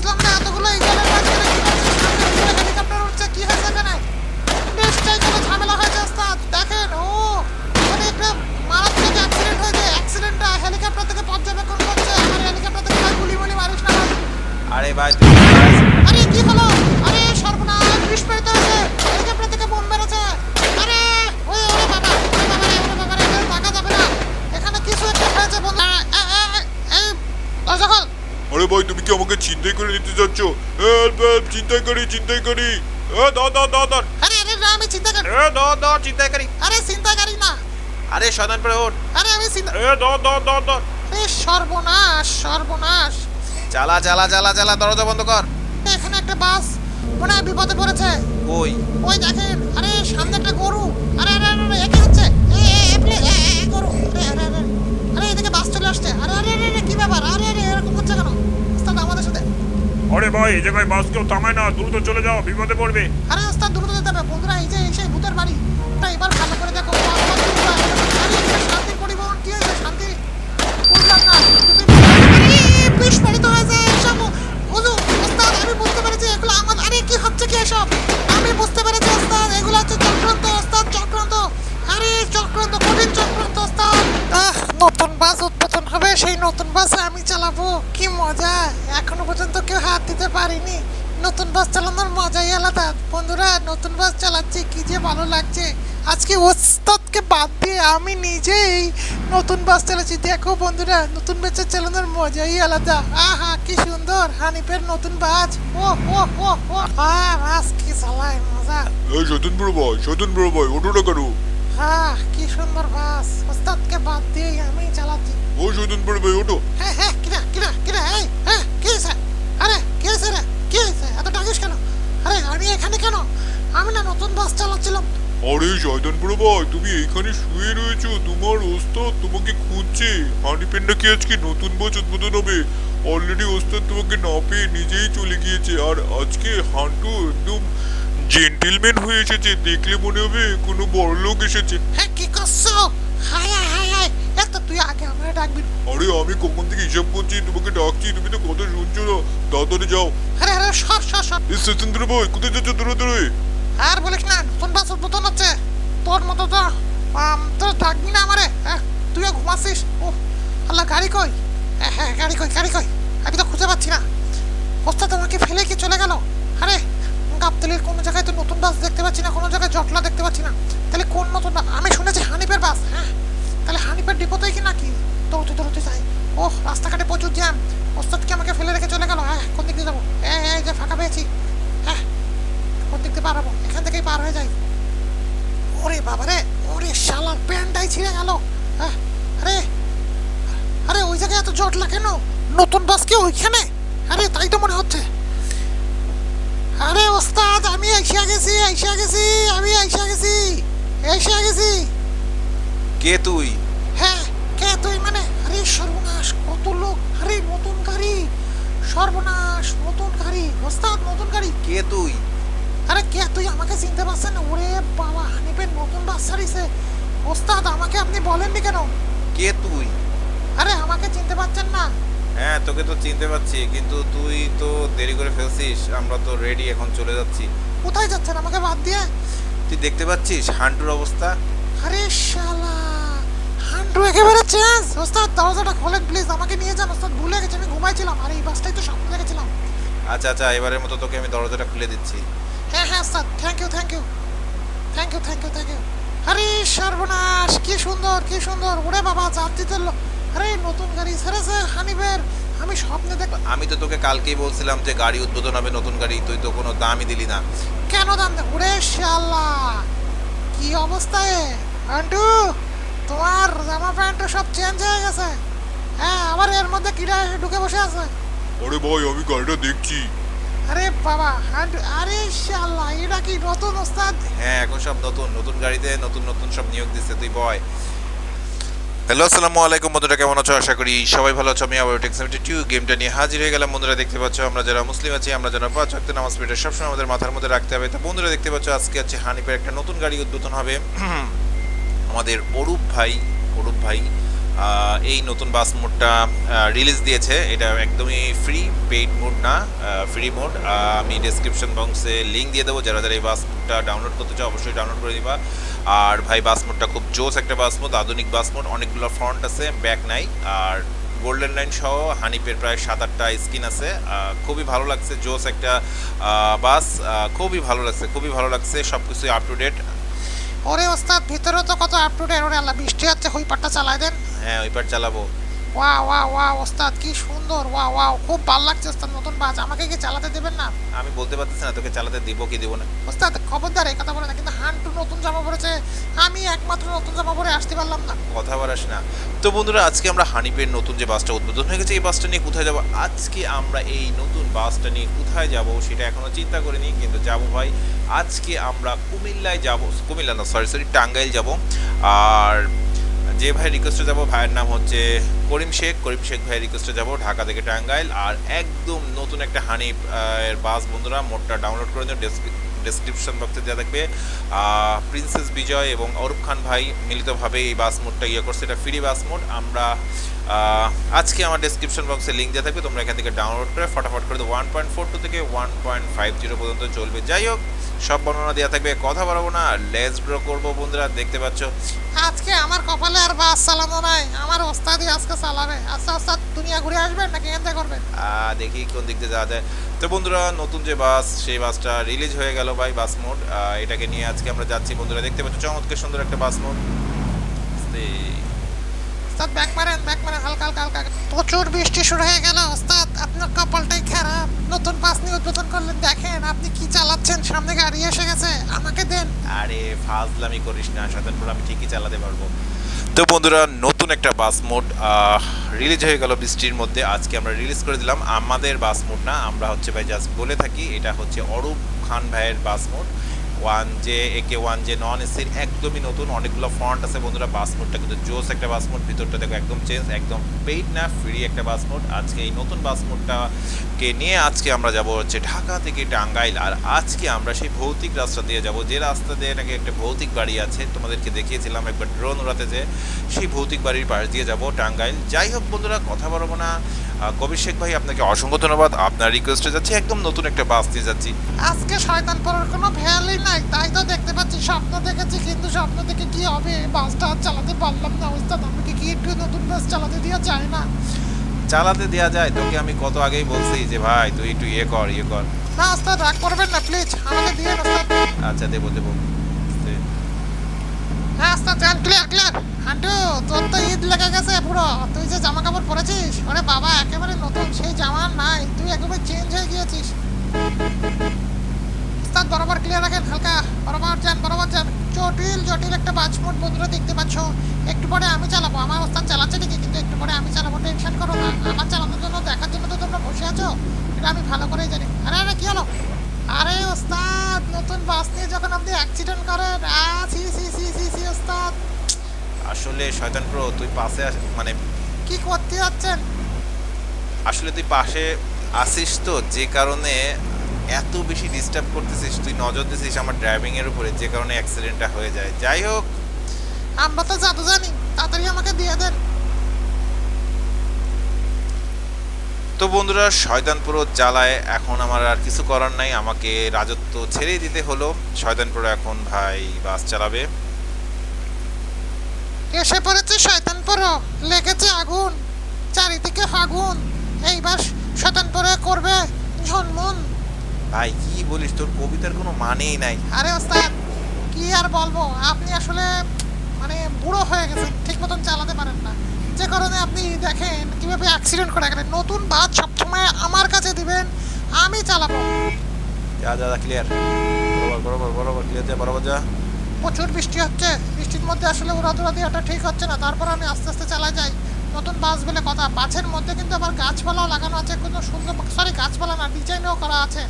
বুঝলাম না এতগুলো ইগলের মাঝখানে কি করছে সামনে উপরে হেলিকপ্টার উঠছে কি হয়েছে এখানে? নিশ্চয়ই কোনো ঝামেলা হয়েছে ওস্তাদ। দেখেন ও মানে একটা মারাত্মক অ্যাক্সিডেন্ট হয়েছে। অ্যাক্সিডেন্টটা হেলিকপ্টার থেকে পর্যবেক্ষণ করছে। আমার হেলিকপ্টার থেকে ভাই গুলি মুলি মারিস না আরে ভাই তুই আরে কি হলো? আরে সর্বনাশ বিস্ফোরিত হয়েছে। হেলিকপ্টার থেকে বোম মেরেছে আরে ওই ওরে বাবা ওরে বাবা রে ওরে বাবা রে তাকা যাবে না। এখানে কিছু একটা হয়েছে বন্ধু। এই দরজা খোল। আরে ভাই তুমি কি আমাকে চিন্তাই করে নিতে চাচ্ছ হেল্প হেল্প চিন্তাই করি চিন্তাই করি। এ দাও দাও দাও দাও। আরে আরে না আমি চিন্তা করি এ ধর ধর চিন্তাই করি। আরে চিন্তা করি না। আরে সদন পরে ওঠ। আরে আমি চিন্তা এ দাও দাও দাও দাও। আরে সর্বনাশ সর্বনাশ। চালা চালা চালা চালা দরজা বন্ধ কর। এখানে একটা বাস মনে হয় বিপদে পড়েছে। ওই ওই দেখেন আরে এই জায়গায় বাস কেউ থামায় না দ্রুত চলে যাও বিপদে পড়বে। আরে ওস্তাদ দ্রুত আজকে ওস্তাদকে বাদ দিয়ে আমি নিজেই নতুন বাস চালাচ্ছি। দেখো বন্ধুরা নতুন বাসে চালানোর মজাই আলাদা। আহা কি সুন্দর হানিফের নতুন বাস। ও ও ও ও বাস কি চালায় মজা। এই সতন বড় ভাই সতন বড় ভাই ওটো না কেন? হ্যাঁ কি সুন্দর বাস। ওস্তাদকে বাদ দিয়ে আমি চালাচ্ছি। ও সতন বড় ভাই ওটো হ্যাঁ হ্যাঁ কিরা কিরা কিরা এই হ্যাঁ কি আরে কি রে? কি এত ডাকিস কেন? আরে আমি এখানে কেন? আমি না নতুন বাস চালাচ্ছিলাম। আরে শয়তান বড় ভাই তুমি এইখানে শুয়ে রয়েছো। তোমার ওস্তাদ তোমাকে খুঁজছে। হানিপেন নাকি আজকে নতুন বছর উদ্বোধন হবে। অলরেডি ওস্তাদ তোমাকে না পেয়ে নিজেই চলে গিয়েছে। আর আজকে হান্টু একদম জেন্টেলম্যান হয়ে এসেছে। দেখলে মনে হবে কোনো বড় লোক এসেছে। হ্যাঁ কি করছ? হাই হাই হাই এত তুই আগে আমায় ডাকবি। আরে আমি কখন থেকে হিসাব করছি? তোমাকে ডাকছি তুমি তো কথা শুনছো না। তাড়াতাড়ি যাও। আরে আরে সর সর সর। এই সত্যেন্দ্র ভাই কোথায় যাচ্ছ দূরে দূরে আর বলিস না নতুন বাস উদ্বোধন হচ্ছে। তোর মতো তো তোর থাকবি না আমারে। তুইও ঘুমাচ্ছিস? ও আল্লাহ, গাড়ি কই? হ্যাঁ গাড়ি কই গাড়ি কই? আমি তো খুঁজে পাচ্ছি না। ওস্তাদ আমাকে ফেলে কি চলে গেল? আরে, গাবতলির কোনো জায়গায় তো নতুন বাস দেখতে পাচ্ছি না, কোনো জায়গায় জটলা দেখতে পাচ্ছি না। তাহলে কোন নতুন বাস আমি শুনেছি হানিফের বাস হ্যাঁ? তাহলে হানিফের ডিপোতেই কি নাকি? দৌড়তে দৌড়তে যাই। ওহ, রাস্তাঘাটে প্রচুর জ্যাম। ওস্তাদ কি আমাকে ফেলে রেখে চলে গেল? হ্যাঁ কোন দিক যাব? এই যে ফাঁকা পেয়েছি। কোন দিক দিয়ে এখান থেকেই পার হয়ে যাই। ওরে বাবারে ওরে শালার প্যান্টটাই ছিঁড়ে গেল। হ্যাঁ আরে আরে ওই জায়গায় এত জটলা কেন? নতুন বাস কি ওইখানে? আরে তাই তো মনে হচ্ছে। আরে ওস্তাদ আমি এসে গেছি এসে গেছি আমি এসে গেছি এসে গেছি। কে তুই? হ্যাঁ কে তুই মানে? আরে সর্বনাশ কত লোক। আরে নতুন গাড়ি। সর্বনাশ নতুন গাড়ি। ওস্তাদ নতুন গাড়ি। কে তুই? আরে কে তুই আমাকে চিনতে পারছেন না? ওরে বাবা হানিফের নতুন বাস ছাড়িছে ওস্তাদ আমাকে আপনি বলেননি কেন? কে তুই? আরে আমাকে চিনতে পারছেন না। হ্যাঁ তোকে তো চিনতে পারছি কিন্তু তুই তো দেরি করে ফেলছিস। আমরা তো রেডি এখন চলে যাচ্ছি। কোথায় যাচ্ছেন? আমাকে বাদ দিয়ে। তুই দেখতে পাচ্ছিস হান্টুর অবস্থা? আরে শালা হান্ডু একেবারে চেঞ্জ ওস্তাদ দরজাটা খোলেন প্লিজ আমাকে নিয়ে যান। ওস্তাদ ভুলে গেছি আমি ঘুমাইছিলাম। আর এই বাসটাই তো স্বপ্ন দেখেছিলাম আচ্ছা আচ্ছা এবারের মতো তোকে আমি দরজাটা খুলে দিচ্ছি। হ্যাঁ হ্যাঁ sir thank you thank you thank you thank you thank you আরে সর্বনাশ কি সুন্দর কি সুন্দর ওরে বাবা যাত্রীদের লো- আরে নতুন গাড়ি ছেড়েছে হানিফের। আমি স্বপ্নে দেখ আমি তো তোকে কালকেই বলছিলাম যে গাড়ি উদ্বোধন হবে নতুন গাড়ি তুই তো কোনো দামই দিলি না। কেন দাম দে ওরে শালা কি অবস্থায় আন্টু তোমার জামা প্যান্ট সব চেঞ্জ হয়ে গেছে। হ্যাঁ আবার এর মধ্যে কিরা ঢুকে বসে আছে। ওরে ভাই আমি গাড়িটা দেখছি। আরে বাবা আরে শালা, এটা কি নতুন ওস্তাদ? হ্যাঁ এখন সব নতুন নতুন গাড়িতে নতুন নতুন সব নিয়োগ দিচ্ছে তুই বয়। হ্যালো, আসসালামু আলাইকুম, বন্ধুরা, কেমন আছো? আশা করি সবাই ভালো আছো। আমি আবার টেক গেমটা নিয়ে হাজির হয়ে গেলাম। বন্ধুরা, দেখতে পাচ্ছ, আমরা যারা মুসলিম আছি, আমরা যারা পাঁচ ওয়াক্ত নামাজ পড়ে, সবসময় আমাদের মাথার মধ্যে রাখতে হবে। তো বন্ধুরা, দেখতে পাচ্ছ, আজকে আছে হানিফের একটা নতুন গাড়ি উদ্বোধন হবে। আমাদের অরূপ ভাই অরূপ ভাই এই নতুন বাস মোডটা রিলিজ দিয়েছে। এটা একদমই ফ্রি পেইড মোড না ফ্রি মোড। আমি ডেসক্রিপশন বক্সে লিঙ্ক দিয়ে দেবো। যারা যারা এই বাস মোডটা ডাউনলোড করতে চাও, অবশ্যই ডাউনলোড করে দিবা আর ভাই, বাস মোডটা খুব জোস একটা বাস মোড, আধুনিক বাস মোড। অনেকগুলো ফ্রন্ট আছে ব্যাক নাই। আর গোল্ডেন লাইন সহ হানিপের প্রায় সাত, আটটা স্কিন আছে। খুবই ভালো লাগছে, জোস একটা বাস। খুবই ভালো লাগছে, খুবই ভালো লাগছে সব কিছুই আপ টু ডেট ওরে ওস্তাদ, ভিতরে তো কত আপ টু ডেট ওরে আল্লাহ, বৃষ্টি হচ্ছে, হুইপারটা চালাই দেন। হ্যাঁ ওই পার চালাবো। ওয়া ওয়া ওয়া ওস্তাদ কি সুন্দর ওয়া ওয়া খুব ভালো লাগছে ওস্তাদ নতুন বাস আমাকে কি চালাতে দেবেন না? আমি বলতে পারতেছি না তোকে চালাতে দিব কি দিব না। ওস্তাদ খবরদার এই কথা বলে না কিন্তু হান্টু নতুন জামা পরেছে আমি একমাত্র নতুন জামা পরে আসতে পারলাম না। কথা বাড়াস না। তো বন্ধুরা আজকে আমরা হানিপের নতুন যে বাসটা উদ্বোধন হয়ে গেছে এই বাসটা নিয়ে কোথায় যাব? আজকে আমরা এই নতুন বাসটা নিয়ে কোথায় যাব সেটা এখনও চিন্তা করিনি কিন্তু যাব ভাই আজকে আমরা কুমিল্লায় যাব কুমিল্লা না সরি সরি টাঙ্গাইল যাব। আর যে ভাই রিকোয়েস্টে যাব, ভাইয়ের নাম হচ্ছে করিম শেখ। করিম শেখ ভাইয়ের রিকোয়েস্টে যাব ঢাকা থেকে টাঙ্গাইল। আর একদম নতুন একটা হানি এর বাস, বন্ধুরা, মোটটা ডাউনলোড করে নিও। ডেসক্রিপশন বক্সে দেওয়া থাকবে। প্রিন্সেস বিজয় এবং অরূপ খান ভাই মিলিতভাবে এই বাস মোডটা ইয়ে করছে। এটা ফ্রি বাস মোড আমরা আজকে আমার ডেসক্রিপশন বক্সে লিঙ্ক দেওয়া থাকবে তোমরা এখান থেকে ডাউনলোড করে ফটাফট করে ওয়ান পয়েন্ট ফোর টু থেকে ওয়ান পয়েন্ট ফাইভ জিরো পর্যন্ত চলবে। যাই হোক সব বর্ণনা দেওয়া থাকবে কথা বাড়াবো না লেস ব্রো করব বন্ধুরা দেখতে পাচ্ছ। আজকে আমার কপালে আর বাস চালানো নাই আমার ওস্তাদই আজকে চালাবে। আচ্ছা ওস্তাদ দুনিয়া ঘুরে আসবেন নাকি করবেন? আহ, দেখি কোন দিক দিয়ে যাওয়া যায়। তো বন্ধুরা নতুন যে বাস সেই বাসটা রিলিজ হয়ে গেল ভাই বাস মোড এটাকে নিয়ে আজকে আমরা যাচ্ছি বন্ধুরা দেখতে পাচ্ছ চমৎকার সুন্দর একটা বাস মোড ওস্তাদ ব্যাক মারেন ব্যাক মারেন, হালকা হালকা হালকা। প্রচুর বৃষ্টি শুরু হয়ে গেল, ওস্তাদ। আপনার কপালটাই খারাপ। নতুন বাস নিয়ে উদ্বোধন করলেন, দেখেন আপনি কি চালাচ্ছেন? সামনে গাড়ি এসে গেছে, আমাকে দেন। আরে, ফাজলামি করিস না সাধারণপুর আমি ঠিকই চালাতে পারব। তো বন্ধুরা, নতুন একটা বাস মোড রিলিজ হয়ে গেল বৃষ্টির মধ্যে। আজকে আমরা রিলিজ করে দিলাম আমাদের বাস মোড না, আমরা হচ্ছে ভাই জাস্ট বলে থাকি, এটা হচ্ছে অরূপ খান ভাইয়ের bus mode. One J K one J non এসির একদমই নতুন। অনেকগুলো ফ্রন্ট আছে বন্ধুরা বাস মোডটা কিন্তু জোস একটা বাস মোড ভিতরটা দেখো একদম চেঞ্জ একদম পেইড না ফ্রি একটা বাস মোড আজকে এই নতুন বাস মোডটাকে নিয়ে আজকে আমরা যাব হচ্ছে ঢাকা থেকে টাঙ্গাইল। আর আজকে আমরা সেই ভৌতিক রাস্তা দিয়ে যাব। যে রাস্তা দিয়ে নাকি একটা ভৌতিক বাড়ি আছে, তোমাদেরকে দেখিয়েছিলাম একবার ড্রোন উড়াতে যে, সেই ভৌতিক বাড়ির পাশ দিয়ে যাব টাঙ্গাইল। যাই হোক বন্ধুরা, কথা বলব না। কবির শেখ ভাই আপনাকে অসংখ্য ধন্যবাদ। আপনার রিকোয়েস্টে যাচ্ছি একদম নতুন একটা বাস দিয়ে যাচ্ছি। আজকে শয়তান পড়ার কোনো ভ্যালই নাই তাই তো দেখতে পাচ্ছি স্বপ্ন দেখেছি কিন্তু স্বপ্ন দেখে কি হবে? বাসটা আর চালাতে পারলাম না ওস্তাদ আমাকে কি একটু নতুন বাস চালাতে দেওয়া যায় না? চালাতে দেওয়া যায় তোকে আমি কত আগেই বলছি যে ভাই তুই একটু ইয়ে কর ইয়ে কর। না ওস্তাদ রাগ করবেন না প্লিজ আমাকে দিয়ে ওস্তাদ। আচ্ছা দেবো দেবো। হ্যাঁ ওস্তাদ ক্লিয়ার ক্লিয়ার হান্টু, তোর তো ঈদ লেগে গেছে পুরো। তুই যে জামা কাপড় পরেছিস ওরে বাবা, একেবারে নতুন, সেই জামা নাই। তুই একেবারে চেঞ্জ হয়ে গিয়েছিস। ওস্তাদ, বরাবর ক্লিয়ার রাখেন হালকা। বরাবর যান বরাবর যান। জটিল জটিল একটা বাজমোট বন্ধুরা দেখতে পাচ্ছ। একটু পরে আমি চালাবো। আমার ওস্তাদ চালাচ্ছে নাকি কিন্তু একটু পরে আমি চালাবো টেনশন করো না। আমার চালানোর জন্য, দেখার জন্য তো তোমরা বসে আছো। এটা আমি ভালো করেই জানি। আরে আরে, কি হলো? আরে ওস্তাদ নতুন বাস নিয়ে যখন আপনি অ্যাক্সিডেন্ট করেন আ সি সি সি সি সি ওস্তাদ। আসলে শয়তান প্রো তুই পাশে মানে কি করতে যাচ্ছেন? আসলে তুই পাশে আসিস তো যে কারণে এত বেশি ডিস্টার্ব করতেছিস তুই নজর দিছিস আমার ড্রাইভিং এর উপরে যে কারণে অ্যাক্সিডেন্টটা হয়ে যায়। যাই হোক। আমরা তো জাদু জানি তাড়াতাড়ি আমাকে দিয়ে দেন। তো বন্ধুরা শয়তানপুরো জ্বালায় এখন আমার আর কিছু করার নাই। আমাকে রাজত্ব ছেড়েই দিতে হলো। শয়তানপুরো এখন ভাই বাস চালাবে। এসে পড়েছে শয়তান পরো লেগেছে আগুন। চারিদিকে আগুন এইবার শয়তান পরে করবে ঝনমন। ভাই কি বলিস? তোর কবিতার কোনো মানেই নাই। আরে ওস্তাদ কি আর বলব? আপনি আসলে মানে বুড়ো হয়ে গেছেন। ঠিক মতন চালাতে পারেন না। যে কারণে আপনি দেখেন কীভাবে অ্যাক্সিডেন্ট করে গেলেন। নতুন বাস সবসময় আমার কাছে দিবেন আমি চালাবো। যা যা ক্লিয়ার বরাবর বরাবর বরাবর ক্লিয়ার যা বরাবর যা। প্রচুর বৃষ্টি হচ্ছে। বৃষ্টির মধ্যে আসলে উড়াদুরা দেওয়াটা ঠিক হচ্ছে না। তারপর আমি আস্তে আস্তে চালাই যাই। নতুন বাস বলে কথা। বাসের মধ্যে কিন্তু আবার গাছপালাও লাগানো আছে। কোনো সুন্দর সরি গাছপালা না ডিজাইনও করা আছে।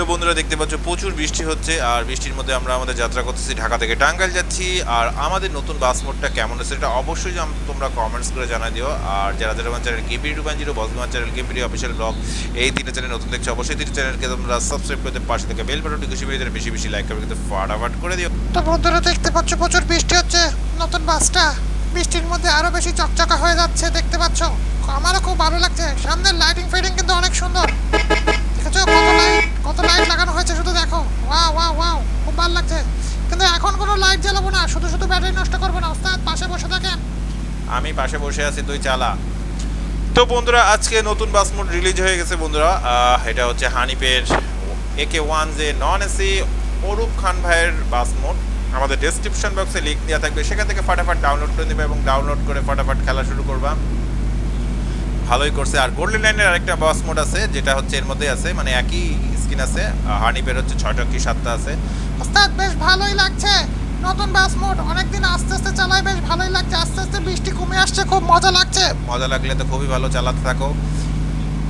তো বন্ধুরা দেখতে পাচ্ছ, প্রচুর বৃষ্টি হচ্ছে, আর বৃষ্টির মধ্যে আমরা আমাদের যাত্রা করতেছি ঢাকা থেকে টাঙ্গাইল যাচ্ছি, আর আমাদের নতুন বাস মোডটা কেমন আছে এটা অবশ্যই তোমরা কমেন্টস করে জানাই দিও, আর যারা যারা আমার চ্যানেল কেপি টু জিরো বসমান চ্যানেল কেপি অফিসিয়াল ব্লগ এই তিনটে চ্যানেল নতুন দেখছ অবশ্যই, তিনটে চ্যানেলকে তোমরা সাবস্ক্রাইব করতে পাশে থেকে বেল বাটনটি খুশি বেশি বেশি বেশি লাইক করবে, কিন্তু ফাটাফাট করে দিও। তো বন্ধুরা দেখতে পাচ্ছ, প্রচুর বৃষ্টি হচ্ছে, নতুন বাসটা বৃষ্টির মধ্যে আরও বেশি চকচকা হয়ে যাচ্ছে, দেখতে পাচ্ছ। আমারও খুব ভালো লাগছে, সামনের লাইটিং ফাইটিং কিন্তু অনেক সুন্দর। দেখেছ? কত লাইট কত লাইট লাগানো হয়েছে শুধু দেখো। ওয়াও ওয়াও ওয়াও খুব ভালো লাগছে। কিন্তু এখন কোনো লাইট জ্বালাবো না, শুধু শুধু ব্যাটারি নষ্ট করব না। ওস্তাদ, পাশে বসে থাকেন। আমি পাশে বসে আছি, তুই চালা। তো বন্ধুরা, আজকে নতুন বাস মোড রিলিজ হয়ে গেছে বন্ধুরা। এটা হচ্ছে হানিপের একে ওয়ান যে নন এসি অরূপ খান ভাইয়ের বাস মোড আমাদের ডেসক্রিপশন বক্সে লিঙ্ক দেওয়া থাকবে। সেখান থেকে ফাটাফাট ডাউনলোড করে নেবে এবং ডাউনলোড করে ফাটাফাট খেলা শুরু করবা। ভালোই করছে। আর গোল্ডেন লাইনের আরেকটা বাস মোড আছে যেটা হচ্ছে এর মধ্যে আছে মানে একই স্কিন আছে। হানিপের হচ্ছে ছয়টা কি সাতটা আছে। ওস্তাদ বেশ ভালোই লাগছে। নতুন বাস মোড অনেকদিন আস্তে আস্তে চালাই বেশ ভালোই লাগছে। আস্তে আস্তে বৃষ্টি কমে আসছে খুব মজা লাগছে। মজা লাগলে তো খুবই ভালো চালাতে থাকো।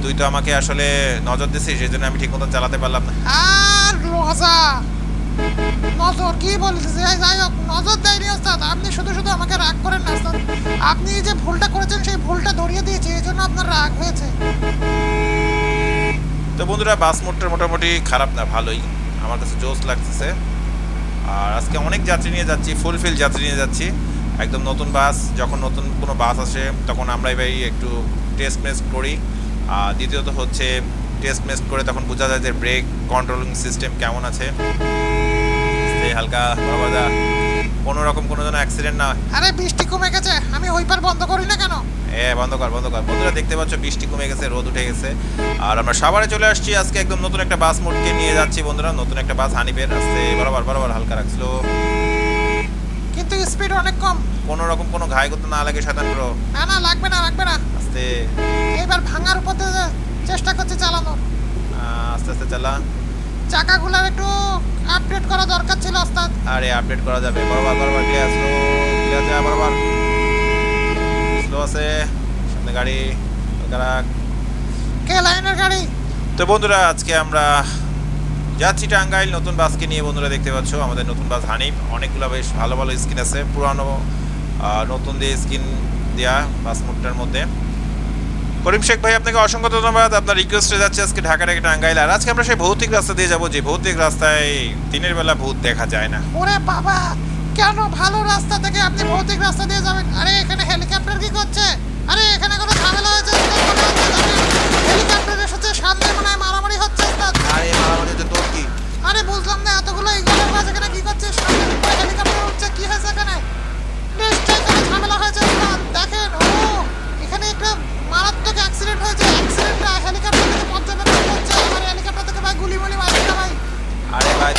তুই তো আমাকে আসলে নজর দিছিস সেই জন্য আমি ঠিক মতন চালাতে পারলাম না। আর মজা। নজর কি বলছিস? যাই হোক নজর দেয়নি ওস্তাদ। আপনি শুধু শুধু আমাকে রাগ করেন না ওস্তাদ। আপনি যে ভুলটা করেছেন সেই ভুলটা ধরিয়ে দিয়েছি। জন্য আপনার রাগ হয়েছে? তো বন্ধুরা বাস মোডটা মোটামুটি খারাপ না ভালোই। আমার কাছে জোস লাগতেছে। আর আজকে অনেক যাত্রী নিয়ে যাচ্ছি ফুলফিল যাত্রী নিয়ে যাচ্ছি। একদম নতুন বাস যখন নতুন কোনো বাস আসে তখন আমরাই ভাই একটু টেস্ট মেস্ট করি। আর দ্বিতীয়ত হচ্ছে টেস্ট মেস্ট করে তখন বোঝা যায় যে ব্রেক কন্ট্রোলিং সিস্টেম কেমন আছে। হালকা কোনো রকম কোনো যেন অ্যাক্সিডেন্ট না হয়। আরে বৃষ্টি কমে গেছে আমি ওইপার বন্ধ করি না কেন? এ বন্ধ কর বন্ধ কর বন্ধুরা দেখতে পাচ্ছ বৃষ্টি কমে গেছে রোদ উঠে গেছে। আর আমরা সাভারে চলে আসছি আজকে একদম নতুন একটা বাস মোডকে নিয়ে যাচ্ছি বন্ধুরা। নতুন একটা বাস হানিবের আসতে বরাবর বরাবর হালকা রাখছিল। কিন্তু স্পিড অনেক কম। কোনো রকম কোনো ঘায় করতে না লাগে শয়তান ব্রো না না লাগবে না লাগবে না। আস্তে। এইবার ভাঙার উপর চেষ্টা করছি চালানোর। আহ, আস্তে আস্তে চালা। চাকাগুলোর একটু আপডেট করা দরকার ছিল ওস্তাদ। আরে আপডেট করা যাবে। বরাবর বরাবর ক্লিয়ার স্লো ক্লিয়ার যা বরাবর। স্লো আছে সামনে গাড়ি কে লাইনের গাড়ি? তো বন্ধুরা আজকে আমরা যাচ্ছি টাঙ্গাইল নতুন বাসকে নিয়ে বন্ধুরা দেখতে পাচ্ছ আমাদের নতুন বাস হানিফ। অনেকগুলো বেশ ভালো ভালো স্কিন আছে পুরানো নতুন দিয়ে স্কিন দেয়া বাস মোটটার মধ্যে। করিম শেখ ভাই আপনাকে অসংখ্য ধন্যবাদ। আপনার রিকোয়েস্টে যাচ্ছে আজকে ঢাকা থেকে টাঙ্গাইল আর আজকে আমরা সেই ভৌতিক রাস্তা দিয়ে যাব যে ভৌতিক রাস্তায় দিনের বেলা ভূত দেখা যায় না। ওরে বাবা! কেন ভালো রাস্তা থেকে আপনি ভৌতিক রাস্তা দিয়ে যাবেন? আরে এখানে হেলিকপ্টার কি করছে? আরে এখানে কোনো ঝামেলা হয়েছে? হেলিকপ্টার এসেছে সামনে মনে হয় মারামারি হচ্ছে আরে মারামারি হচ্ছে তোর কি? আরে বুঝলাম না এতগুলো ইগলের মাঝে এখানে কি করছে? সামনে হেলিকপ্টার উঠছে কি হয়েছে এখানে? নিশ্চয়ই কোনো ঝামেলা হয়েছে। দেখেন ও এখানে একটা মারাত্মক অ্যাক্সিডেন্ট হয়েছে। অ্যাক্সিডেন্টটা হেলিকপ্টার থেকে পর্যবেক্ষণ করছে আমার হেলিকপ্টার থেকে ভাই গুলি মুলি মারছে ভাই। আরে ভাই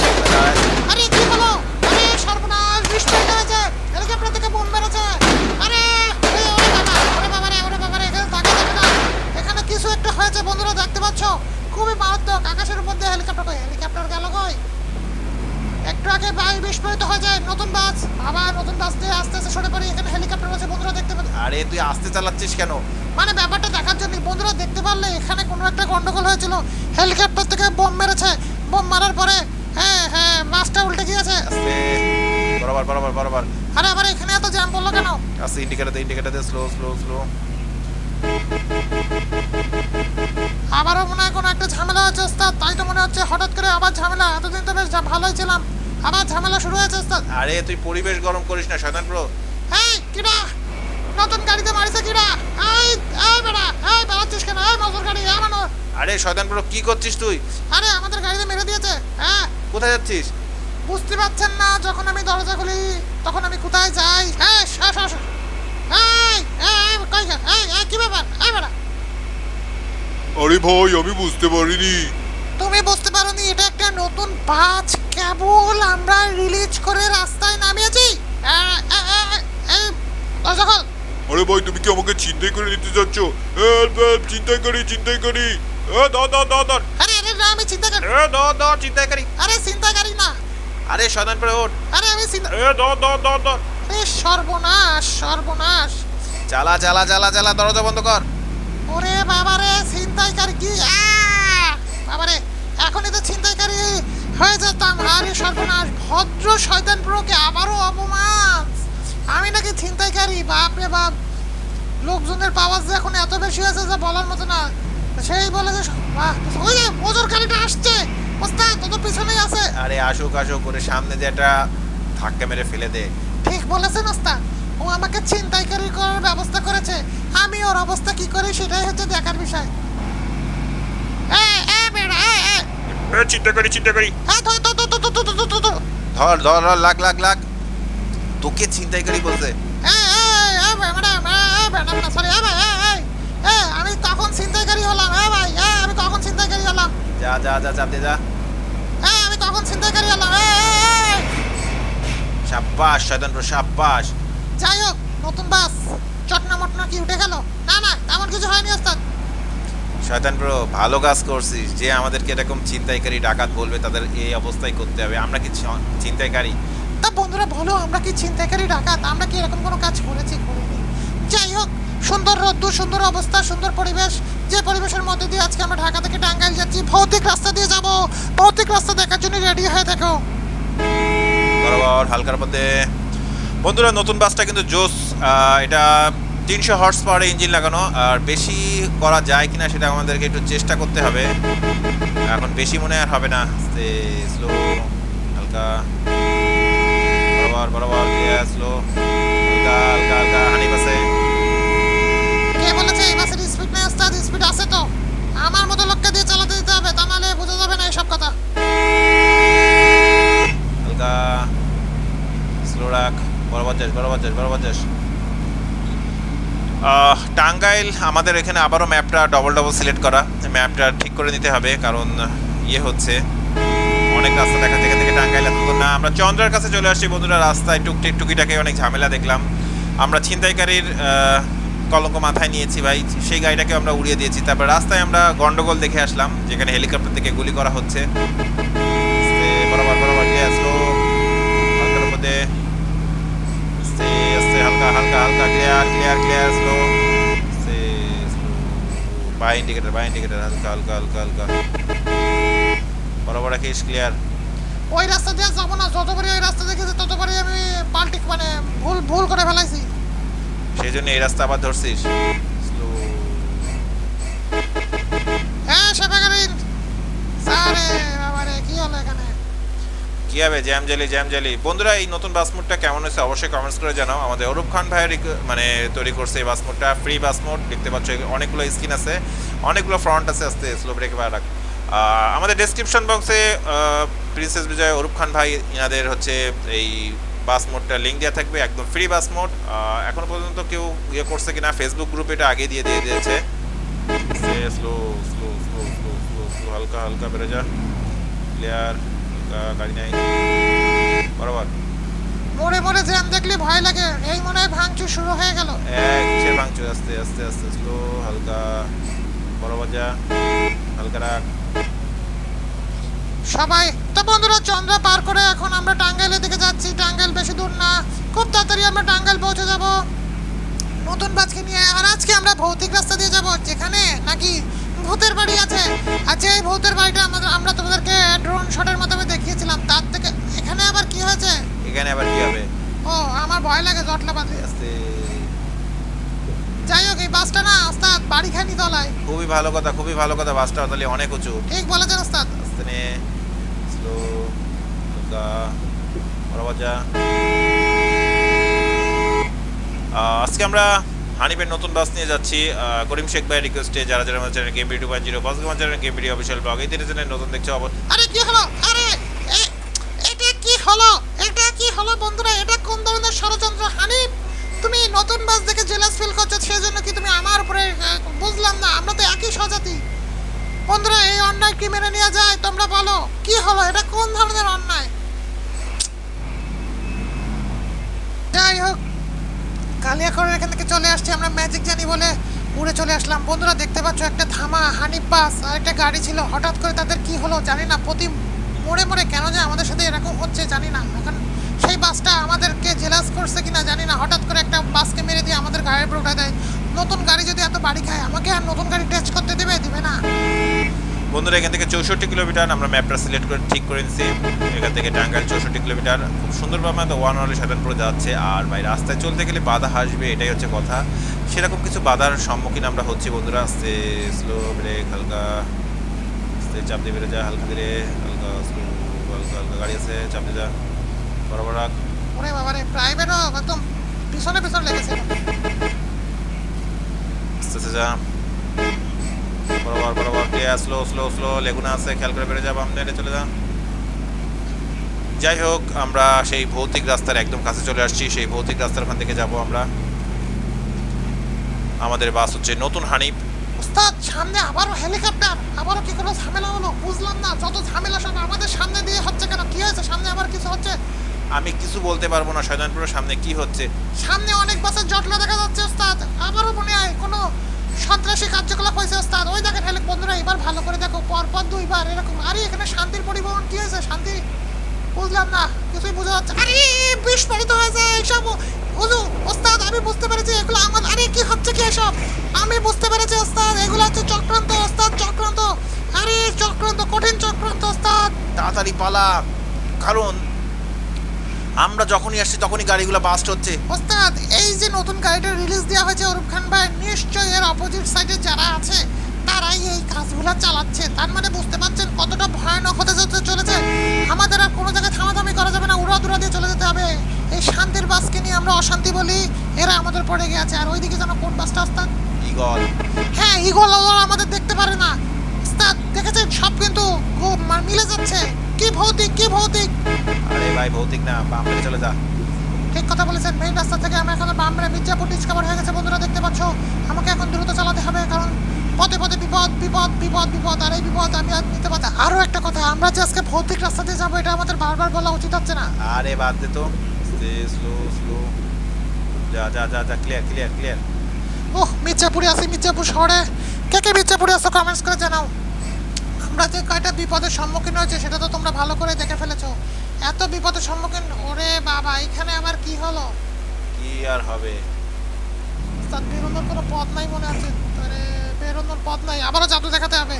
হয়েছে বন্ধুরা দেখতে পাচ্ছ? খুবই মারাত্মক আকাশের উপর দিয়ে হেলিকপ্টার হেলিকপ্টার গেল কই? একটু আগে বায়ু বিস্ফোরিত হয়ে যায় নতুন বাস। আবার নতুন বাস দিয়ে আস্তে আস্তে সরে পড়ি এখানে হেলিকপ্টার আছে বন্ধুরা দেখতে পাচ্ছ? আরে তুই আস্তে চালাচ্ছিস কেন? মানে ব্যাপারটা দেখার জন্য বন্ধুরা দেখতে পারলে এখানে কোনো একটা গন্ডগোল হয়েছিল। হেলিকপ্টার থেকে বোম মেরেছে। বোম মারার পরে হ্যাঁ হ্যাঁ বাসটা উল্টে গিয়েছে। বরাবর বরাবর বরাবর। আরে আবার এখানে এত জ্যাম পড়ল কেন? আস্তে ইন্ডিকেটার দে ইন্ডিকেটার দে স্লো স্লো স্লো আবারও মনে হয় কোনো একটা ঝামেলা হচ্ছে ওস্তাদ। তাই তো মনে হচ্ছে হঠাৎ করে আবার ঝামেলা। এতদিন তো বেশ ভালোই ছিলাম। আবার ঝামেলা শুরু হয়েছে ওস্তাদ। আরে তুই পরিবেশ গরম করিস না শয়তান ব্রো এই কিরা নতুন গাড়িতে মারিছে কিরা এই এই বেড়া এই বেড়াচ্ছিস কেন? এই মজুর গাড়ি এই মানুষ। আরে শয়তান ব্রো কি করছিস তুই? আরে আমাদের গাড়িতে মেরে দিয়েছে। হ্যাঁ। কোথায় যাচ্ছিস? বুঝতে পারছেন না যখন আমি দরজা খুলি তখন আমি কোথায় যাই? হ্যাঁ। এই এই এই, কই? এই এই কি ব্যাপার? এই বেড়া। আরে ভাই আমি বুঝতে পারিনি। তুমি বুঝতে পারোনি এটা একটা নতুন পাঁচ কেবল আমরা রিলিজ করে রাস্তায় নামিয়েছি। খোল। আরে ভাই তুমি কি আমাকে চিন্তাই করে নিতে চাচ্ছ হেল্প হেল্প চিন্তাই করি চিন্তাই করি। এ দা দা দা দা আরে আরে না আমি চিন্তা করি। এ দ দ চিন্তা করি। আরে চিন্তা করি না। আরে শয়তান ব্রো ওঠ। আরে আমি চিন্তা এ দা দা দা দা এ সর্বনাশ সর্বনাশ। চালা চালা চালা চালা দরজা বন্ধ কর। ওরে বাবারে ছিনতাইকারী কি? বাবারে এখনই তো ছিনতাইকারী হয়ে যেতাম। আরে সর্বনাশ ভদ্র শয়তান প্রোকে আবারও অপমান। আমি নাকি ছিনতাইকারী? বাপ রে বাপ! লোকজনের পাওয়ার যে এখন এত বেশি হয়েছে যে বলার মতো না। সেই বলে যে ওই যে ওজোর গাড়িটা আসছে। ওস্তাদ তো পিছনেই আছে। আরে আসুক আসুক করে সামনে যে একটা ধাক্কা মেরে ফেলে দে। ঠিক বলেছেন ওস্তাদ। ও আমাকে ছিনতাইকারী করার ব্যবস্থা করেছে। আমি ওর অবস্থা কি করি সেটাই হচ্ছে দেখার বিষয়। চিন্তা করি চিন্তা করি। ধর তোকে চিন্তাই করি বলছে। আমি কখন হ্যাঁ ভাই হ্যাঁ আমি কখন ছিনতাইকারী হলাম। যা যা যা চাপ যা। হ্যাঁ আমি কখন ছিনতাইকারী হলাম সাব্বাস শয়তানপুর সাব্বাস। যাই হোক নতুন বাস চটনা মটনা কি উঠে গেল? না না তেমন কিছু হয়নি ওস্তাদ। শয়তান ব্রো ভালো কাজ করছিস। যে আমাদেরকে এরকম ছিনতাইকারী ডাকাত বলবে তাদের এই অবস্থায় করতে হবে। আমরা কি ছিনতাইকারী? তা বন্ধুরা বলো আমরা কি ছিনতাইকারী ডাকাত? আমরা কি এরকম কোনো কাজ করেছি? করিনি। যাই হোক সুন্দর রোদ্দুর সুন্দর অবস্থা সুন্দর পরিবেশ। যে পরিবেশের মধ্যে দিয়ে আজকে আমরা ঢাকা থেকে টাঙ্গাইল যাচ্ছি ভৌতিক রাস্তা দিয়ে যাব। ভৌতিক রাস্তা দেখার জন্য রেডি হয়ে থাকো। বরাবর হালকার মধ্যে। বন্ধুরা নতুন বাসটা কিন্তু জোস এটা তিনশো হর্স পাওয়ার ইঞ্জিন লাগানো আর বেশি করা যায় কিনা সেটা আমাদেরকে একটু চেষ্টা করতে হবে। এখন বেশি মনে আর হবে না। স্লো হালকা। বরাবর বরাবর স্লো হালকা হালকা হালকা হানি বাসে কে বলেছে এই বাসের স্পিড নেই? ওস্তাদ স্পিড আছে তো। আমার মতো লোককে দিয়ে চালাতে দিতে হবে। তা নাহলে বোঝা যাবে না কথা। হালকা স্লো রাখ। বরাবর যাস বরাবর যাস বরাবর যাস। আহ, টাঙ্গাইল, আমাদের এখানে আবারও ম্যাপটা ডবল ডবল সিলেক্ট করা। ম্যাপটা ঠিক করে নিতে হবে, কারণ ইয়ে হচ্ছে, অনেক রাস্তা দেখা থেকে থেকে টাঙ্গাইল এত না। আমরা চন্দ্রার কাছে চলে আসি বন্ধুরা, রাস্তায় টুকটিক টুকিটাকে অনেক ঝামেলা দেখলাম। আমরা ছিনতাইকারীর কলঙ্ক মাথায় নিয়েছি ভাই, সেই গাড়িটাকে আমরা উড়িয়ে দিয়েছি। তারপর রাস্তায় আমরা গন্ডগোল দেখে আসলাম, যেখানে হেলিকপ্টার থেকে গুলি করা হচ্ছে। হালকা হালকা clear clear clear slow slow by indicator by indicator হালকা হালকা হালকা হালকা। বরাবর রাখিস ক্লিয়ার ওই রাস্তা দিয়ে যাব না যতবারই ওই রাস্তা দেখেছি ততবারই আমি পাল্টি মানে ভুল ভুল করে ফেলাইছি। সেই জন্য এই রাস্তা আবার ধরছিস। স্লো হ্যাঁ সেবাগারিন সারে বাবারে কি হলো এখানে? কি হবে জ্যাম জালি জ্যাম জালি। বন্ধুরা, এই নতুন বাস কেমন হয়েছে অবশ্যই কমেন্টস করে জানাও। আমাদের অরূপ খান ভাইয়ের মানে তৈরি করছে এই বাস ফ্রি বাস দেখতে পাচ্ছ অনেকগুলো স্ক্রিন আছে, অনেকগুলো ফ্রন্ট আছে, আস্তে স্লো ব্রেক বা রাখ। আমাদের ডেসক্রিপশন বক্সে প্রিন্সেস বিজয় অরূপ খান ভাই, ইনাদের হচ্ছে এই বাস মোডটা লিঙ্ক দেওয়া থাকবে, একদম ফ্রি বাস মোড এখনও পর্যন্ত কেউ ইয়ে করছে কিনা ফেসবুক গ্রুপে এটা আগে দিয়ে দিয়ে দিয়েছে। Slow slow slow slow slow slow হালকা হালকা বেড়ে যা। ক্লিয়ার গাড়ি নাই বরাবর। মোড়ে মোড়ে জ্যাম দেখলে ভয় লাগে। এই মনে হয় ভাঙচুর শুরু হয়ে গেল। এক কিসের ভাঙচুর আস্তে আস্তে আস্তে স্লো হালকা। বরাবর যা হালকা রাখ। সবাই তো বন্ধুরা চন্দ্রা পার করে এখন আমরা টাঙ্গাইলের দিকে যাচ্ছি। টাঙ্গাইল বেশি দূর না। খুব তাড়াতাড়ি আমরা টাঙ্গাইল পৌঁছে যাব। নতুন বাসকে নিয়ে আর আজকে আমরা ভৌতিক রাস্তা দিয়ে যাব। যেখানে নাকি ভূতের বাড়ি আছে। আচ্ছা এই ভূতের বাড়িটা আমাদের আমরা তোমাদেরকে ড্রোন শটের মাধ্যমে দেখিয়েছিলাম। তার থেকে এখানে আবার কি হয়েছে? এখানে আবার কি হবে? ও আমার ভয় লাগে জটলা বাদে আস্তে। যাই হোক এই বাসটা না ওস্তাদ বাড়িখানি তলায়। খুবই ভালো কথা খুবই ভালো কথা বাসটা তাহলে অনেক উঁচু। ঠিক বলেছেন ওস্তাদ। আস্তে নে। স্লো হালকা যা আহ, আজকে আমরা হানিপের নতুন বাস নিয়ে যাচ্ছি। করিম শেখ ভাই রিকোয়েস্টে যারা যারা আমাদের channel game video point zero পাঁচ আমার চ্যানেল গেম অফিসিয়াল ব্লগ এই তিনটে চ্যানেল নতুন দেখছ অবশ্যই। আরে কি হলো? আরে এটা কি হলো? এটা কি হলো বন্ধুরা? এটা কোন ধরনের ষড়যন্ত্র? হানিফ, তুমি নতুন বাস দেখে জেলাস ফিল করছ, সেজন্য কি তুমি আমার উপরে বুঝলাম না, আমরা তো একই স্বজাতি। বন্ধুরা, এই অন্যায় কি মেনে নেওয়া যায়? তোমরা বলো, কি হলো? এটা কোন ধরনের অন্যায়? যাই হোক কালিয়াখড়ের এখান থেকে চলে আসছি, আমরা ম্যাজিক জানি বলে উড়ে চলে আসলাম। বন্ধুরা, দেখতে পাচ্ছ একটা থামা হানি বাস আর একটা গাড়ি ছিল। হঠাৎ করে তাদের কি হলো জানি না, প্রতি মোড়ে মোড়ে কেন যে আমাদের সাথে এরকম হচ্ছে জানি না। এখন সেই বাসটা আমাদেরকে জেলাস করছে কিনা জানি না। হঠাৎ করে একটা বাসকে মেরে দিয়ে আমাদের গাড়ির উপর দেয়। নতুন গাড়ি যদি এত বাড়ি খায়, আমাকে আর নতুন গাড়ি টেস্ট করতে দেবে? দিবে না। বন্ধুরা এখান থেকে চৌষট্টি কিলোমিটার আমরা ম্যাপটা সিলেক্ট করে ঠিক করে নিছি। এখান থেকে টাঙ্গাইল চৌষট্টি কিলোমিটার খুব সুন্দরভাবে আমাদের ওয়ান ওয়ানের সাধারণপুরে যাচ্ছে। আর ভাই রাস্তায় চলতে গেলে বাধা আসবে এটাই হচ্ছে কথা। সেরকম কিছু বাধার সম্মুখীন আমরা হচ্ছি বন্ধুরা। আস্তে স্লো ব্রেক হালকা আস্তে চাপ দিয়ে বেরো যা হালকা ধীরে হালকা স্লো হালকা হালকা গাড়ি আছে চাপ দিয়ে যা। বরাবর ওরে একদম পিছনে পিছনে লেগেছিল আস্তে আস্তে যা। বরাবর বরাবর ক্লিয়ার স্লো স্লো স্লো লেগুনা আছে খেয়াল করে বেড়ে যা বাম সাইডে চলে যা। যাই হোক আমরা সেই ভৌতিক রাস্তার একদম কাছে চলে আসছি সেই ভৌতিক রাস্তার ওখান থেকে যাব আমরা। আমাদের বাস হচ্ছে নতুন হানিফ। ওস্তাদ সামনে আবারও হেলিকপ্টার আবারও কি কোনো ঝামেলা হলো? বুঝলাম না যত ঝামেলা সব আমাদের সামনে দিয়ে হচ্ছে কেন? কি হয়েছে? সামনে আবার কিছু হচ্ছে? আমি কিছু বলতে পারব না শয়তানপুরের সামনে কি হচ্ছে? সামনে অনেক বাসের জটলা দেখা যাচ্ছে ওস্তাদ আবারও মনে হয় কোনো সন্ত্রাসী কার্যকলাপ হয়েছে ওস্তাদ। ওই দেখেন হেলে বন্ধুরা, এবার ভালো করে দেখো, পরপর দুইবার এরকম। আরে, এখানে শান্তির পরিবহন কি হয়েছে? শান্তি? বুঝলাম না, কিছুই বোঝা যাচ্ছে আরে, বিস্ফোরিত হয়েছে এইসব। হুজু ওস্তাদ, আমি বুঝতে পেরেছি, এগুলো আমার আরে, কি হচ্ছে কি এসব? আমি বুঝতে পেরেছি, ওস্তাদ, এগুলো হচ্ছে চক্রান্ত, ওস্তাদ, চক্রান্ত। আরে, চক্রান্ত, কঠিন চক্রান্ত, ওস্তাদ। তাড়াতাড়ি পালা, কারণ আমরা যখনই আসছি তখনই গাড়িগুলো বাস্ট হচ্ছে। ওস্তাদ এই যে নতুন গাড়িটা রিলিজ দেওয়া হয়েছে অরূপ খান ভাই নিশ্চয়ই এর অপোজিট সাইডে যারা আছে তারাই এই কাজগুলো চালাচ্ছে। তার মানে বুঝতে পারছেন কতটা ভয়ানক হতে যেতে চলেছে? আমাদের আর কোনো জায়গায় থামাথামি করা যাবে না উড়া দুরা দিয়ে চলে যেতে হবে। এই শান্তির বাসকে নিয়ে আমরা অশান্তি বলি এরা আমাদের পড়ে গেছে আর ওইদিকে যেন কোন বাসটা ওস্তাদ? ইগল হ্যাঁ ইগল আমাদের দেখতে পারে না। দেখেছেন? সব কিন্তু খুব মিলে যাচ্ছে। কি ভৌতিক কি ভৌতিক? আরে ভাই ভৌতিক না বাম দিকে চলে যা। ঠিক কথা বলেছেন মেইন রাস্তা থেকে আমরা এখন বামরে মির্জাপুর ডিসকভার হয়ে গেছে বন্ধুরা দেখতে পাচ্ছ। আমাকে এখন দ্রুত চালাতে হবে কারণ পদে পদে বিপদ বিপদ বিপদ বিপদ আর এই বিপদ আমি আর নিতে পারছি আরও একটা কথা আমরা যে আজকে ভৌতিক রাস্তা দিয়ে যাব এটা আমাদের বারবার বলা উচিত হচ্ছে না। আরে বাদ দে তো। স্লো স্লো যা যা যা যা ক্লিয়ার ক্লিয়ার ক্লিয়ার ওহ মির্জাপুরে আছি মির্জাপুর শহরে। কে কে মির্জাপুরে আসো কমেন্টস করে জানাও। আমরা যে কয়টা বিপদের সম্মুখীন হয়েছে সেটা তো তোমরা ভালো করে দেখে ফেলেছো। এত বিপদের সম্মুখীন ওরে বাবা এখানে আবার কি হলো? কি আর হবে? তার বেরোনোর কোনো পথ নাই মনে আছে আরে বেরোনোর পথ নাই। আবারও জাদু দেখাতে হবে।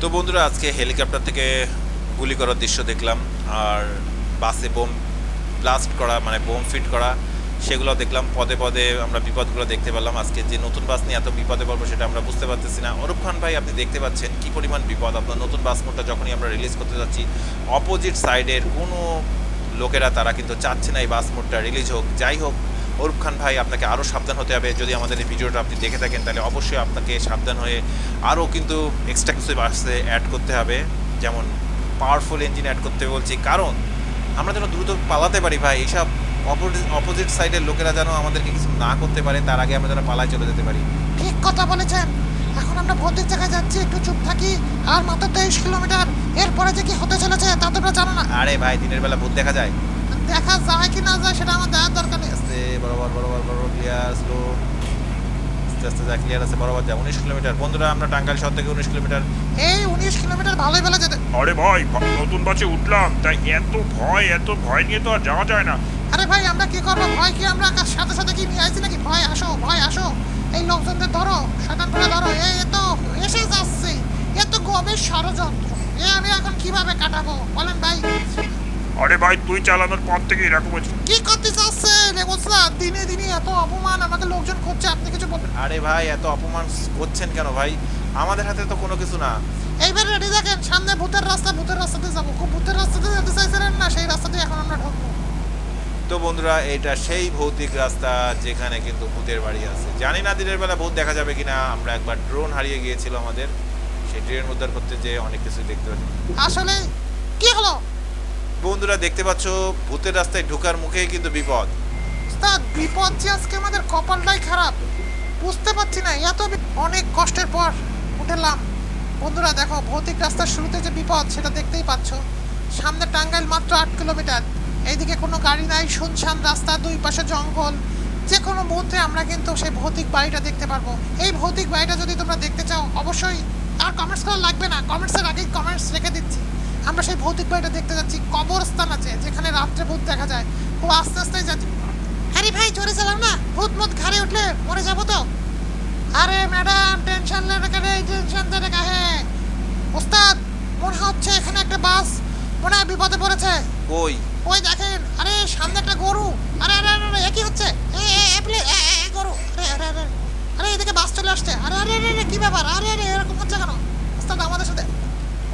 তো বন্ধুরা আজকে হেলিকপ্টার থেকে গুলি করার দৃশ্য দেখলাম, আর বাসে বোম ব্লাস্ট করা মানে বোম ফিট করা, সেগুলো দেখলাম। পদে পদে আমরা বিপদগুলো দেখতে পেলাম। আজকে যে নতুন বাস নিয়ে এত বিপদে পড়ব সেটা আমরা বুঝতে পারতেছি না। অরূপ খান ভাই, আপনি দেখতে পাচ্ছেন কি পরিমাণ বিপদ? আপনার নতুন বাস মোডটা যখনই আমরা রিলিজ করতে যাচ্ছি অপোজিট সাইডের কোনো লোকেরা, তারা কিন্তু চাচ্ছে না এই বাস মোডটা রিলিজ হোক। যাই হোক, অরূপ খান ভাই, আপনাকে আরও সাবধান হতে হবে। যদি আমাদের এই ভিডিওটা আপনি দেখে থাকেন, তাহলে অবশ্যই আপনাকে সাবধান হয়ে আরও কিন্তু এক্সট্রা কিছু বাসে অ্যাড করতে হবে। যেমন পাওয়ারফুল ইঞ্জিন অ্যাড করতে বলছি। কারণ আমরা যেন দ্রুত পালাতে পারি ভাই এইসব অপোজিট সাইডের লোকেরা যেন আমাদেরকে কিছু না করতে পারে তার আগে আমরা যেন পালায় চলে যেতে পারি। ঠিক কথা বলেছেন। এখন আমরা ভৌতিক জায়গায় যাচ্ছি একটু চুপ থাকি আর মাত্র তেইশ কিলোমিটার। এরপরে যে কি হতে চলেছে তা তোমরা জানো না। আরে ভাই দিনের বেলা ভূত দেখা যায়। দেখা যায় কি না যায় সেটা আমার দেখার দরকার নেই। বরাবর বরাবর বরাবর ক্লিয়ার স্লো আস্তে আস্তে যা ক্লিয়ার আছে বরাবর যা। উনিশ কিলোমিটার। বন্ধুরা আমরা টাঙ্গাইল শহর থেকে উনিশ কিলোমিটার। এই উনিশ কিলোমিটার ভালোই বেলা যেতে আরে ভাই নতুন বাসে উঠলাম তাই এত ভয় এত ভয় নিয়ে তো আর যাওয়া যায় না। আরে ভাই আমরা কি করব? ভয় কি আমরা সাথে সাথে কি নিয়ে আসছি নাকি? ভয় আসো ভয় আসো। এই লোকজনদের ধরো শয়তান করে ধরো। এই এ তো এসে যাচ্ছে। এ তো গবের ষড়যন্ত্র। এ আমি এখন কীভাবে কাটাবো? বলেন ভাই। আরে ভাই তুই চালানোর পর থেকে এরকম হচ্ছে কি করতে চাচ্ছেন এ বলছিলা দিনে দিনে এত অপমান আমাকে লোকজন করছে আপনি কিছু বলবেন? আরে ভাই এত অপমান করছেন কেন ভাই? আমাদের হাতে তো কোনো কিছু না। এইবার রেডি দেখেন সামনে ভূতের রাস্তা ভূতের রাস্তাতে যাব। খুব ভূতের রাস্তাতে যেতে চাইছিলেন না সেই রাস্তাতে এখন আমরা ঢুকবো। তো বন্ধুরা এটা সেই ভৌতিক রাস্তা যেখানে কিন্তু ভূতের বাড়ি আছে। জানি না দিনের বেলা ভূত দেখা যাবে কিনা আমরা একবার ড্রোন হারিয়ে গিয়েছিল আমাদের। সেই ড্রেন উদ্ধার করতে যে অনেক কিছু দেখতে পাচ্ছি। আসলে কি হলো? বন্ধুরা দেখতে পাচ্ছ, ভূতের রাস্তায় ঢোকার মুখেই কিন্তু বিপদ। ওস্তাদ, বিপদ যে আজকে আমাদের কপালটাই খারাপ। বুঝতে পারছি না, এত অনেক কষ্টের পর উঠেলাম। বন্ধুরা, দেখো, ভৌতিক রাস্তার শুরুতে যে বিপদ, সেটা দেখতেই পাচ্ছ। সামনে টাঙ্গাইল মাত্র আট কিলোমিটার। এইদিকে কোনো গাড়ি নাই, শুনশান রাস্তা, দুই পাশে জঙ্গল। যে কোনো মুহূর্তে আমরা কিন্তু সেই ভৌতিক বাড়িটা দেখতে পারব। এই ভৌতিক বাড়িটা যদি তোমরা দেখতে চাও, অবশ্যই আর কমেন্টস করা লাগবে না। কমেন্টসের আগেই কমেন্টস রেখে দিচ্ছি। আমরা সেই ভৌতিক বাড়িটা দেখতে যাচ্ছি কবরস্থান আছে যেখানে রাত্রে ভূত দেখা যায় খুব আস্তে আস্তে যাচ্ছি আরে ভাই জোরে চালাও না ভূত মত ঘাড়ে উঠলে মরে যাব তো আরে ম্যাডাম টেনশন কেন এই টেনশন দেনে কাহে ওস্তাদ মনে হচ্ছে এখানে একটা বাস মনে হয় বিপদে পড়েছে কই ওই দেখেন আরে সামনে একটা গরু আরে আরে আরে এ কি হচ্ছে এ এ এ প্লে এ এ, গরু আরে আরে আরে আরে এদিকে বাস চলে আসছে আরে আরে আরে আরে, কি ব্যাপার আরে আরে এরকম হচ্ছে কেন ওস্তাদ আমাদের সাথে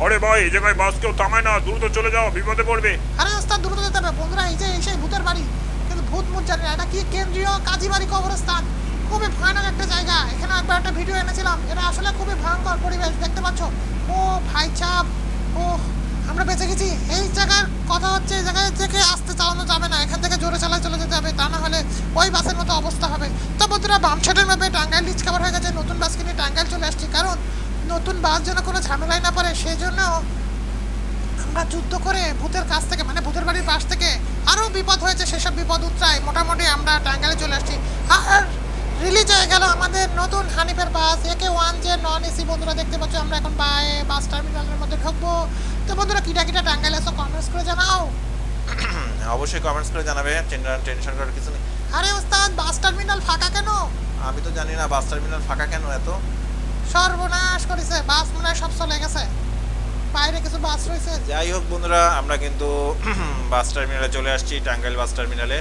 আরে ভাই, এই জায়গায় বাস কেউ থামায় না, দ্রুত চলে যাও, বিপদে পড়বে। আরে ওস্তাদ দ্রুত যেতে হবে, বন্ধুরা, এই যে, এই সেই ভূতের বাড়ি। কিন্তু ভূত মুত জানি না এটা কি কেন্দ্রীয় কাজী বাড়ি কবরস্থান? খুবই ভয়ানক একটা জায়গা। এখানে একবার একটা ভিডিও এনেছিলাম, এটা আসলে খুবই ভয়ঙ্কর পরিবেশ, দেখতে পাচ্ছ? ও ভাই চাপ, ও, আমরা বেঁচে গেছি। এই জায়গার কথা হচ্ছে, এই জায়গায় থেকে আসতে চালানো যাবে না, এখান থেকে জোরে চালায় চলে যেতে হবে, তা না হলে ওই বাসের মতো অবস্থা হবে। তো বন্ধুরা, বাম সাইডের ম্যাপে টাঙ্গাইল রিচ হয়ে গেছে, নতুন বাস কিনে টাঙ্গাইল চলে আসছি। কারণ নতুন বাস যেন কোনো ঝামেলায় না পড়ে সেই জন্য আমরা যুদ্ধ করে ভূতের কাছ থেকে মানে ভূতের বাড়ির পাশ থেকে আরও বিপদ হয়েছে সেসব বিপদ উত্তরায় মোটামুটি আমরা টাঙ্গাইলে চলে আসছি। আর রিলিজ হয়ে গেল আমাদের নতুন হানিফের বাস একে ওয়ান যে নন এসি বন্ধুরা দেখতে পাচ্ছ আমরা এখন বাই বাস টার্মিনালের মধ্যে ঢুকবো। তো বন্ধুরা কিটা কিটা টাঙ্গাইলে এসো কমেন্টস করে জানাও। অবশ্যই কমেন্টস করে জানাবে টেনশন করার কিছু নেই। আরে ওস্তাদ বাস টার্মিনাল ফাঁকা কেন? আমি তো জানি না বাস টার্মিনাল ফাঁকা কেন এত? সর্বনাশ করেছে, বাস মনে হয় সব চলে গেছে। বাইরে কিছু বাস রয়েছে। যাই হোক বন্ধুরা, আমরা কিন্তু বাস টার্মিনালে চলে আসছি, টাঙ্গাইল বাস টার্মিনালে।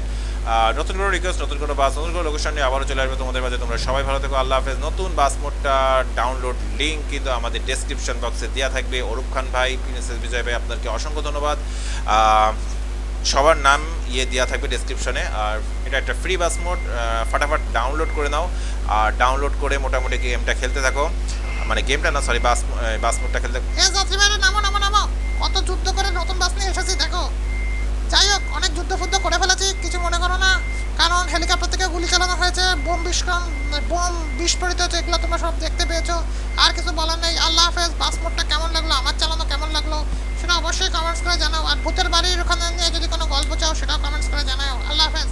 নতুন কোনো রিকোয়েস্ট নতুন কোনো বাস, নতুন কোনো লোকেশন নিয়ে আবারও চলে আসবে তোমাদের মাঝে। তোমরা সবাই ভালো থেকো, আল্লাহ হাফেজ। নতুন বাস মোডটা ডাউনলোড লিঙ্ক কিন্তু আমাদের ডেসক্রিপশন বক্সে দেওয়া থাকবে। অরূপ খান ভাই প্রিন্সেস বিজয় ভাই আপনাকে অসংখ্য ধন্যবাদ। সবার নাম ইয়ে দেওয়া থাকবে ডেসক্রিপশনে আর এটা একটা ফ্রি বাস মোড ফাটাফাট ডাউনলোড করে নাও। আর ডাউনলোড করে মোটামুটি গেমটা খেলতে থাকো। মানে গেমটা না সরি বাস বাস মোডটা খেলতে এ যাত্রীবাহী নামো নামো নামো। কত যুদ্ধ করে নতুন বাস নিয়ে এসেছি, দেখো। যাই হোক, অনেক যুদ্ধ ফুদ্ধ করে ফেলেছি, কিছু মনে করো না। কারণ হেলিকপ্টার থেকে গুলি চালানো হয়েছে, বোম বিস্ফোরণ, বোম বিস্ফোরিত হয়েছে, এগুলো তোমরা সব দেখতে পেয়েছ। আর কিছু বলার নেই। আল্লাহ হাফেজ বাস মোডটা কেমন লাগল, আমার চালানো কেমন লাগল, সেটা অবশ্যই কমেন্টস করে জানাও। আর ভূতের বাড়ির ওখানে নিয়ে যদি কোনো গল্প চাও, সেটাও কমেন্টস করে জানাও। আল্লাহ হাফেজ।